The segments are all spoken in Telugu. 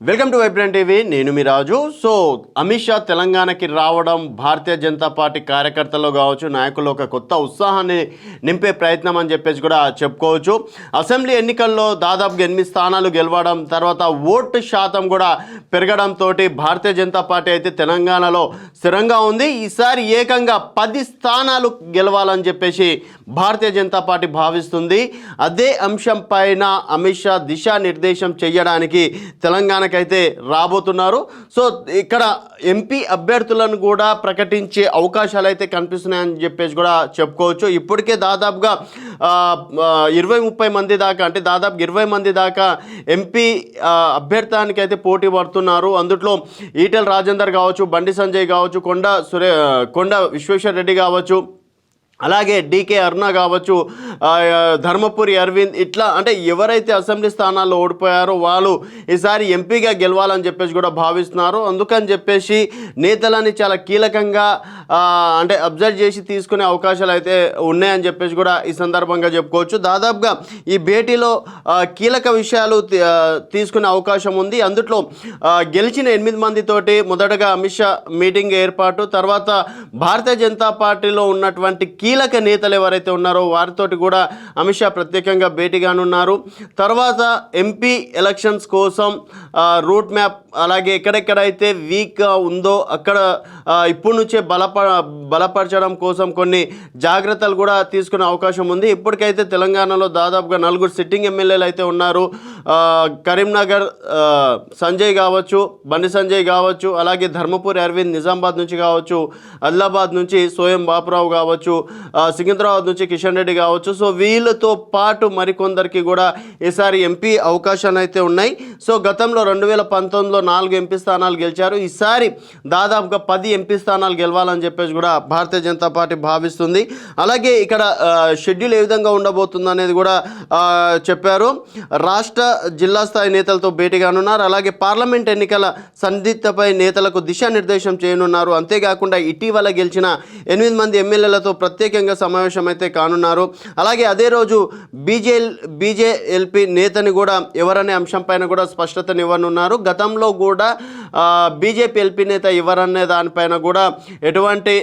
Welcome to vibrant TV. నేను మీ రాజు. సో అమిత్ షా తెలంగాణకి రావడం భారతీయ జనతా పార్టీ కార్యకర్తలు కావచ్చు నాయకులు ఒక కొత్త ఉత్సాహాన్ని నింపే ప్రయత్నం అని చెప్పేసి కూడా చెప్పుకోవచ్చు. అసెంబ్లీ ఎన్నికల్లో దాదాపుగా ఎనిమిది స్థానాలు గెలవడం తర్వాత ఓటు శాతం కూడా పెరగడంతో భారతీయ జనతా పార్టీ అయితే తెలంగాణలో స్థిరంగా ఉంది. ఈసారి ఏకంగా పది స్థానాలు గెలవాలని చెప్పేసి భారతీయ జనతా పార్టీ భావిస్తుంది. అదే అంశం పైన అమిత్ షా దిశానిర్దేశం చేయడానికి తెలంగాణ తెలంగాణకైతే రాబోతున్నారు. సో ఇక్కడ ఎంపీ అభ్యర్థులను కూడా ప్రకటించే అవకాశాలు అయితే కనిపిస్తున్నాయని చెప్పేసి కూడా చెప్పుకోవచ్చు. ఇప్పటికే దాదాపుగా ఇరవై ముప్పై మంది దాకా అంటే దాదాపు ఇరవై మంది దాకా ఎంపీ అభ్యర్థానికి అయితే పోటీ పడుతున్నారు. అందులో ఈటెల రాజేందర్ కావచ్చు బండి సంజయ్ కావచ్చు కొండ సురే కొండ విశ్వేశ్వర రెడ్డి కావచ్చు అలాగే డీకే అరుణ కావచ్చు ధర్మపురి అరవింద్ ఇట్లా అంటే ఎవరైతే అసెంబ్లీ స్థానాల్లో ఓడిపోయారో వాళ్ళు ఈసారి ఎంపీగా గెలవాలని చెప్పేసి కూడా భావిస్తున్నారు. అందుకని చెప్పేసి నేతలని చాలా కీలకంగా అంటే అబ్జర్వ్ చేసి తీసుకునే అవకాశాలు అయితే ఉన్నాయని చెప్పేసి కూడా ఈ సందర్భంగా చెప్పుకోవచ్చు. దాదాపుగా ఈ భేటీలో కీలక విషయాలు తీసుకునే అవకాశం ఉంది. అందుట్లో గెలిచిన ఎనిమిది మందితోటి మొదటగా అమిత్ షా మీటింగ్ ఏర్పాటు తర్వాత భారతీయ జనతా పార్టీలో ఉన్నటువంటి కీలక నేతలు ఎవరైతే ఉన్నారో వారితోటి కూడా అమిత్ షా ప్రత్యేకంగా భేటీ కానున్నారు. తర్వాత ఎంపీ ఎలక్షన్స్ కోసం రూట్ మ్యాప్ అలాగే ఎక్కడెక్కడైతే వీక్గా ఉందో అక్కడ ఇప్పటి నుంచే బలప బలపరచడం కోసం కొన్ని జాగ్రత్తలు కూడా తీసుకునే అవకాశం ఉంది. ఇప్పటికైతే తెలంగాణలో దాదాపుగా నలుగురు సిట్టింగ్ ఎమ్మెల్యేలు అయితే ఉన్నారు. కరీంనగర్ సంజయ్ కావచ్చు బండి సంజయ్ కావచ్చు అలాగే ధర్మపురి అరవింద్ నిజామాబాద్ నుంచి కావచ్చు ఆదిలాబాద్ నుంచి సోయం బాపురావు కావచ్చు సికింద్రాబాద్ నుంచి కిషన్ రెడ్డి కావచ్చు. సో వీళ్ళతో పాటు మరికొందరికి కూడా ఈసారి ఎంపీ అవకాశాలు అయితే ఉన్నాయి. సో గతంలో రెండు వేల పంతొమ్మిదిలో నాలుగు ఎంపీ స్థానాలు గెలిచారు. ఈసారి దాదాపుగా పది ఎంపీ స్థానాలు గెలవాలని చెప్పేసి కూడా భారతీయ జనతా పార్టీ భావిస్తుంది. అలాగే ఇక్కడ షెడ్యూల్ ఏ విధంగా ఉండబోతుంది అనేది కూడా చెప్పారు. రాష్ట్ర జిల్లా స్థాయి నేతలతో భేటీ కానున్నారు. అలాగే పార్లమెంట్ ఎన్నికల సందిగ్ధపై నేతలకు దిశానిర్దేశం చేయనున్నారు. అంతేకాకుండా ఇటీవల గెలిచిన ఎనిమిది మంది ఎమ్మెల్యేలతో ప్రత్యేకంగా సమావేశం అయితే కానున్నారు. అలాగే అదే రోజు బీజే బీజేఎల్పి నేతని కూడా ఎవరనే అంశం పైన కూడా స్పష్టతనివ్వనున్నారు గతంలో కూడా బీజేపీ ఎల్పీ నేత ఎవరనే దానిపైన కూడా ఎటువంటి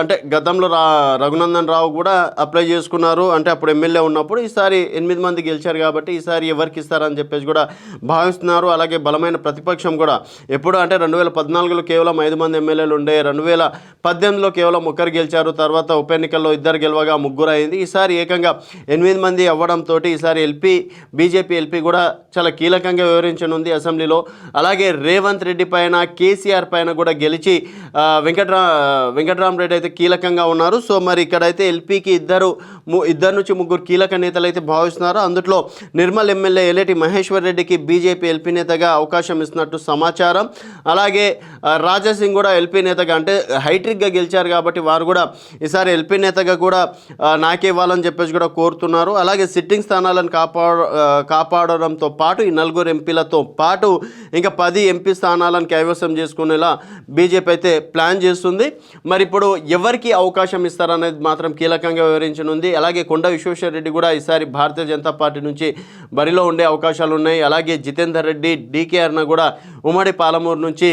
అంటే గతంలో రా రఘునందన్ రావు కూడా అప్లై చేసుకున్నారు. అంటే అప్పుడు ఎమ్మెల్యే ఉన్నప్పుడు ఈసారి ఎనిమిది మంది గెలిచారు కాబట్టి ఈసారి ఎవరికి ఇస్తారని చెప్పేసి కూడా భావిస్తున్నారు. అలాగే బలమైన ప్రతిపక్షం కూడా ఎప్పుడు అంటే రెండు వేల పద్నాలుగులో కేవలం ఐదు మంది ఎమ్మెల్యేలు ఉండే రెండు వేల పద్దెనిమిదిలో కేవలం ఒకరు గెలిచారు. తర్వాత ఉప ఎన్నికల్లో ఇద్దరు గెలవగా ముగ్గురు అయింది ఈసారి ఏకంగా ఎనిమిది మంది అవ్వడంతో ఈసారి ఎల్పీ బీజేపీ ఎల్పీ కూడా చాలా కీలకంగా వివరించనుంది అసెంబ్లీలో. అలాగే రేవంత్ రెడ్డి పైన కేసీఆర్ పైన కూడా గెలిచి వెంకట్రా వెంకట్రామరెడ్డి అయితే కీలకంగా ఉన్నారు. సో మరి ఇక్కడైతే ఎల్పీకి ఇద్దరు ము- ఇద్దరు నుంచి ముగ్గురు కీలక నేతలు అయితే భావిస్తున్నారు. అందులో నిర్మల్ ఎమ్మెల్యే ఎలేటి మహేశ్వర్ రెడ్డికి బీజేపీ ఎల్పీ నేతగా అవకాశం ఇస్తున్నట్టు సమాచారం. అలాగే రాజాసింగ్ కూడా ఎల్పీ నేతగా అంటే హైట్రిక్గా గెలిచారు కాబట్టి వారు కూడా ఈసారి ఎల్పీ నేతగా కూడా నాకే ఇవ్వాలని చెప్పేసి కూడా కోరుతున్నారు. అలాగే సిట్టింగ్ స్థానాలను కాపాడ కాపాడడంతో పాటు ఈ నలుగురు ఎంపీలతో పాటు ఇంకా పది ఎంపీ స్థానాలను కైవసం చేసుకునేలా బీజేపీ అయితే ప్లాన్ చేస్తుంది. మరి ఇప్పుడు ఎవరికి అవకాశం ఇస్తారనేది మాత్రం కీలకంగా వివరించనుంది. అలాగే కొండ విశ్వేశ్వర రెడ్డి కూడా ఈసారి భారతీయ జనతా పార్టీ నుంచి బరిలో ఉండే అవకాశాలు ఉన్నాయి అలాగే జితేందర్ రెడ్డి డీకే అర్ణ కూడా ఉమ్మడి పాలమూరు నుంచి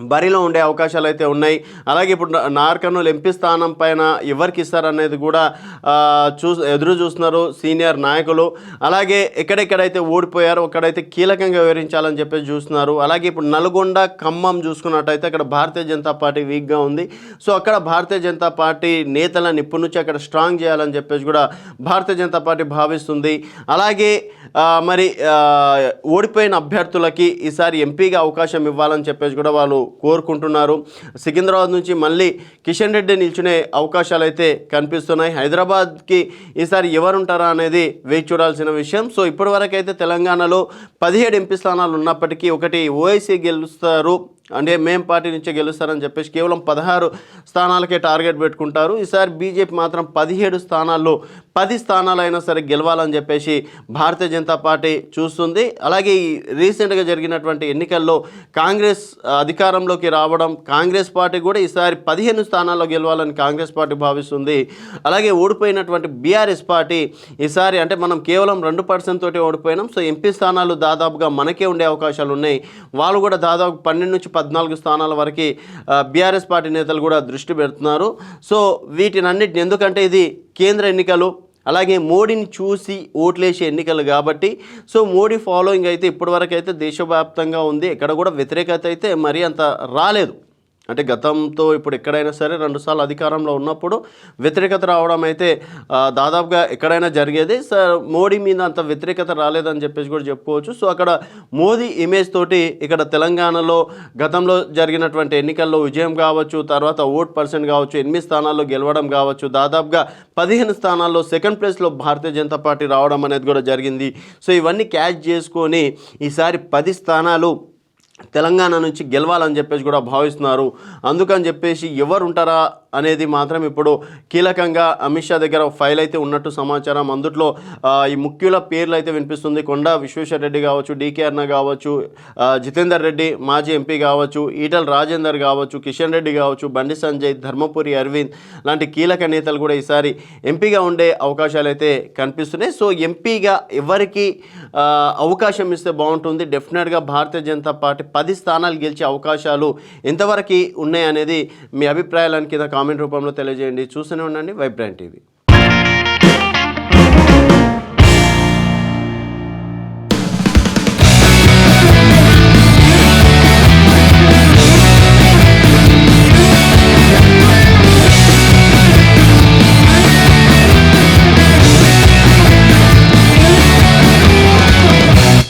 బరిలో ఉండే అవకాశాలు అయితే ఉన్నాయి. అలాగే ఇప్పుడు నా- నార్కర్నూలు ఎంపీ స్థానం పైన ఎవరికి ఇస్తారనేది కూడా చూ ఎదురు చూస్తున్నారు సీనియర్ నాయకులు. అలాగే ఎక్కడెక్కడైతే ఓడిపోయారో అక్కడైతే కీలకంగా వివరించాలని చెప్పేసి చూస్తున్నారు. అలాగే ఇప్పుడు నల్గొండ ఖమ్మం చూసుకున్నట్టయితే అక్కడ భారతీయ జనతా పార్టీ వీక్గా ఉంది. సో అక్కడ భారతీయ జనతా పార్టీ నేతలను ఇప్పటి నుంచి అక్కడ స్ట్రాంగ్ చేయాలని చెప్పేసి కూడా భారతీయ జనతా పార్టీ భావిస్తుంది. అలాగే మరి ఓడిపోయిన అభ్యర్థులకి ఈసారి ఎంపీగా అవకాశం ఇవ్వాలని చెప్పేసి కూడా వాళ్ళు కోరుకుంటున్నారు. సికింద్రాబాద్ నుంచి మళ్ళీ కిషన్ రెడ్డి నిల్చునే అవకాశాలు అయితే కనిపిస్తున్నాయి. హైదరాబాద్కి ఈసారి ఎవరుంటారా అనేది వేచి చూడాల్సిన విషయం. సో ఇప్పటివరకు అయితే తెలంగాణలో పదిహేడు ఎంపీ స్థానాలు ఉన్నప్పటికీ ఒకటి ఓఐసీ గెలుస్తారు. అంటే మేం పార్టీ నుంచే గెలుస్తారని చెప్పేసి కేవలం పదహారు స్థానాలకే టార్గెట్ పెట్టుకుంటారు. ఈసారి బీజేపీ మాత్రం పదిహేడు స్థానాల్లో పది స్థానాలైనా సరే గెలవాలని చెప్పేసి భారతీయ జనతా పార్టీ చూస్తుంది. అలాగే రీసెంట్గా జరిగినటువంటి ఎన్నికల్లో కాంగ్రెస్ అధికారంలోకి రావడం కాంగ్రెస్ పార్టీ కూడా ఈసారి పదిహేను స్థానాల్లో గెలవాలని కాంగ్రెస్ పార్టీ భావిస్తుంది. అలాగే ఓడిపోయినటువంటి బీఆర్ఎస్ పార్టీ ఈసారి అంటే మనం కేవలం రెండు పర్సెంట్ తోటి ఓడిపోయినాం. సో ఎంపీ స్థానాలు దాదాపుగా మనకే ఉండే అవకాశాలు ఉన్నాయి వాళ్ళు కూడా దాదాపు పన్నెండు నుంచి పద్నాలుగు స్థానాల వరకు బీఆర్ఎస్ పార్టీ నేతలు కూడా దృష్టి పెడుతున్నారు. సో వీటినన్నిటిని ఎందుకంటే ఇది కేంద్ర ఎన్నికలు అలాగే మోడీని చూసి ఓట్లేసే ఎన్నికలు కాబట్టి సో మోడీ ఫాలోయింగ్ అయితే ఇప్పటివరకు అయితే దేశవ్యాప్తంగా ఉంది. ఎక్కడ కూడా వ్యతిరేకత అయితే మరీ అంత రాలేదు. అంటే గతంతో ఇప్పుడు ఎక్కడైనా సరే రెండుసార్లు అధికారంలో ఉన్నప్పుడు వ్యతిరేకత రావడం అయితే దాదాపుగా ఎక్కడైనా జరిగేది. సార్ మోడీ మీద అంత వ్యతిరేకత రాలేదని చెప్పేసి కూడా చెప్పుకోవచ్చు. సో అక్కడ మోదీ ఇమేజ్ తోటి ఇక్కడ తెలంగాణలో గతంలో జరిగినటువంటి ఎన్నికల్లో విజయం కావచ్చు తర్వాత ఓట్ పర్సెంట్ కావచ్చు ఎనిమిది స్థానాల్లో గెలవడం కావచ్చు దాదాపుగా పదిహేను స్థానాల్లో సెకండ్ ప్లేస్లో భారతీయ జనతా పార్టీ రావడం అనేది కూడా జరిగింది. సో ఇవన్నీ క్యాచ్ చేసుకొని ఈసారి పది స్థానాలు తెలంగాణ నుంచి గెలవాలని చెప్పేసి కూడా భావిస్తున్నారు. అందుకని చెప్పేసి ఎవరు ఉంటారా అనేది మాత్రం ఇప్పుడు కీలకంగా అమిత్ షా దగ్గర ఫైల్ అయితే ఉన్నట్టు సమాచారం అందుట్లో ఈ ముఖ్యుల పేర్లు అయితే వినిపిస్తుంది. కొండ విశ్వేశ్వర రెడ్డి కావచ్చు డీకే అన్న కావచ్చు జితేందర్ రెడ్డి మాజీ ఎంపీ కావచ్చు ఈటల రాజేందర్ కావచ్చు కిషన్ రెడ్డి కావచ్చు బండి సంజయ్ ధర్మపురి అరవింద్ లాంటి కీలక నేతలు కూడా ఈసారి ఎంపీగా ఉండే అవకాశాలు అయితే కనిపిస్తున్నాయి. సో ఎంపీగా ఎవరికి అవకాశం ఇస్తే బాగుంటుంది? డెఫినెట్గా భారతీయ జనతా పార్టీ పది స్థానాలు గెలిచే అవకాశాలు ఎంతవరకు ఉన్నాయి అనేది మీ అభిప్రాయాలను కింద కామెంట్ రూపంలో తెలియజేయండి. చూస్తూనే ఉండండి. Vibrant TV